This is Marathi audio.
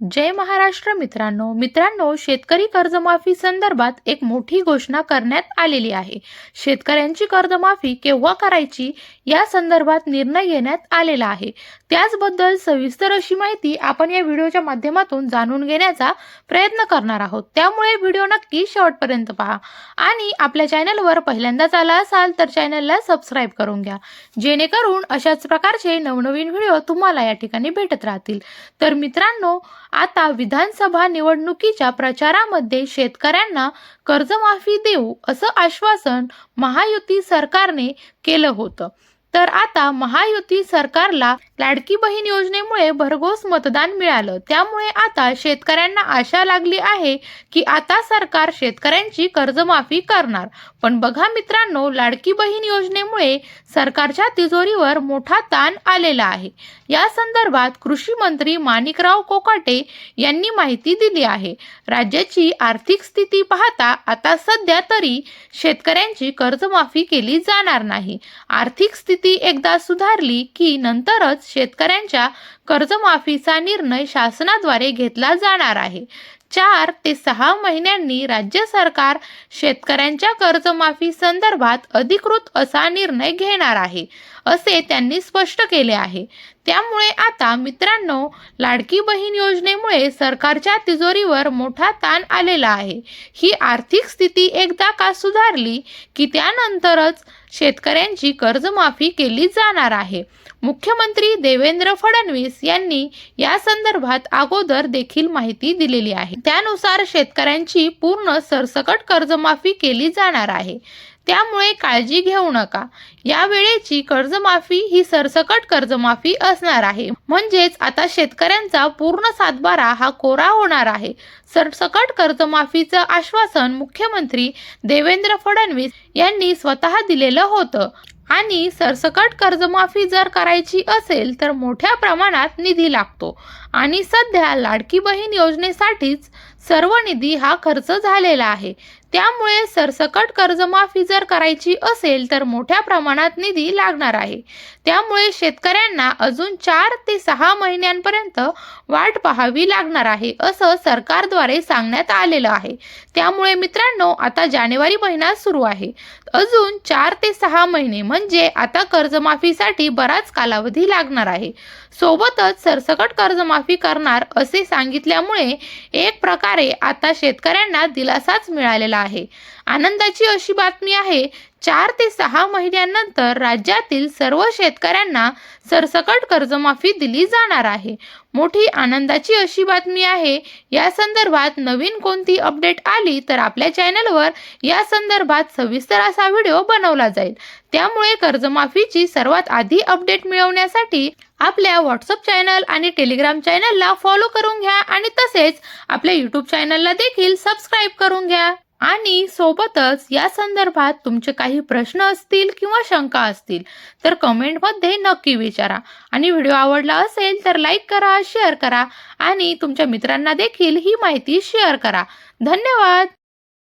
जय महाराष्ट्र मित्रांनो. मित्रांनो शेतकरी कर्जमाफी संदर्भात एक मोठी घोषणा करण्यात आलेली आहे. शेतकऱ्यांची कर्जमाफी केव्हा करायची या संदर्भात निर्णय घेण्यात आलेला आहे. त्याचबद्दल सविस्तर अशी माहिती आपण या व्हिडिओच्या माध्यमातून जाणून घेण्याचा प्रयत्न करणार आहोत. त्यामुळे व्हिडिओ नक्की शेवटपर्यंत पहा. आणि आपल्या चॅनलवर पहिल्यांदाच आला असाल तर चॅनलला सबस्क्राईब करून घ्या. जेणेकरून अशाच प्रकारचे नवनवीन व्हिडिओ तुम्हाला या ठिकाणी भेटत राहतील. तर मित्रांनो आता विधानसभा निवडणुकीच्या प्रचारामध्ये शेतकऱ्यांना कर्जमाफी देऊ असं आश्वासन महायुती सरकारने केलं होतं. तर आता महायुती सरकारला लाडकी बहीण योजनेमुळे भरघोस मतदान मिळालं. त्यामुळे आता शेतकऱ्यांना आशा लागली आहे की आता सरकार शेतकऱ्यांची कर्जमाफी करणार. पण बघा मित्रांनो लाडकी बहीण योजनेमुळे सरकारच्या तिजोरीवर मोठा ताण आलेला आहे. या संदर्भात कृषी मंत्री माणिकराव कोकाटे यांनी माहिती दिली आहे. राज्याची आर्थिक स्थिती पाहता आता सध्या तरी शेतकऱ्यांची कर्जमाफी केली जाणार नाही. आर्थिक स्थिती एकदा सुधारली की नंतरच शेतकऱ्यांच्या कर्जमाफीचा निर्णय शासनाद्वारे घेतला जाणार आहे. चार ते सहा महिन्यांनी राज्य सरकार शेतकऱ्यांच्या कर्जमाफी संदर्भात अधिकृत असा निर्णय घेणार आहे असे त्यांनी स्पष्ट केले आहे. त्यामुळे आता मित्रांनो लाडकी बहीण योजनेमुळे सरकारच्या तिजोरीवर मोठा ताण आलेला आहे. ही आर्थिक स्थिती एकदा का सुधारली की त्यानंतरच शेतकऱ्यांची कर्जमाफी केली जाणार आहे. मुख्यमंत्री देवेंद्र फडणवीस यांनी या संदर्भात अगोदर देखील माहिती दिलेली आहे. त्यानुसार शेतकऱ्यांची पूर्ण सरसकट कर्जमाफी केली जाणार आहे. त्यामुळे काळजी घेऊ नका. या वेळेची कर्जमाफी ही सरसकट कर्जमाफी असणार आहे. म्हणजेच आता शेतकऱ्यांचा पूर्ण सातबारा हा कोरा होणार आहे. सरसकट कर्जमाफीचं आश्वासन मुख्यमंत्री देवेंद्र फडणवीस यांनी स्वतः दिलेलं होतं. आणि सरसकट कर्जमाफी जर करायची असेल तर मोठ्या प्रमाणात निधी लागतो. आणि सध्या लाडकी बहीण योजनेसाठीच सर्व निधी हा खर्च झालेला आहे. त्यामुळे सरसकट कर्जमाफी जर करायची असेल तर मोठ्या प्रमाणात निधी लागणार आहे. त्यामुळे शेतकऱ्यांना अजून चार ते सहा महिन्यांपर्यंत वाट पाहावी लागणार आहे असं सरकारद्वारे सांगण्यात आलेलं आहे. त्यामुळे मित्रांनो आता जानेवारी महिना सुरू आहे. अजून चार ते सहा महिने म्हणजे आता कर्जमाफीसाठी बराच कालावधी लागणार आहे. सोबतच सरसकट कर्जमाफी करणार असे सांगितल्यामुळे एक प्रकारे आता शेतकऱ्यांना दिलासाच मिळालेला आहे. आनंदाची अशी बातमी आहे चार ते सहा महिन्यांनंतर राज्यातील सर्व शेतकऱ्यांना सरसकट कर्जमाफी दिली जाणार आहे. मोठी आनंदाची अशी बातमी आहे या संदर्भात नवीन कोणती अपडेट आली तर आपल्या चॅनलवर या संदर्भात सविस्तर असा व्हिडिओ बनवला जाईल. त्यामुळे कर्जमाफीची सर्वात आधी अपडेट मिळवण्यासाठी आपल्या व्हॉट्सअप चॅनल आणि टेलिग्राम चॅनलला फॉलो करून घ्या आणि तसेच आपल्या यूट्यूब चॅनलला देखील सबस्क्राईब करून घ्या. आणि सोबतच या संदर्भात तुमचे काही प्रश्न असतील किंवा शंका असतील तर कमेंटमध्ये नक्की विचारा. आणि व्हिडिओ आवडला असेल तर लाईक करा शेअर करा आणि तुमच्या मित्रांना देखील ही माहिती शेअर करा. धन्यवाद!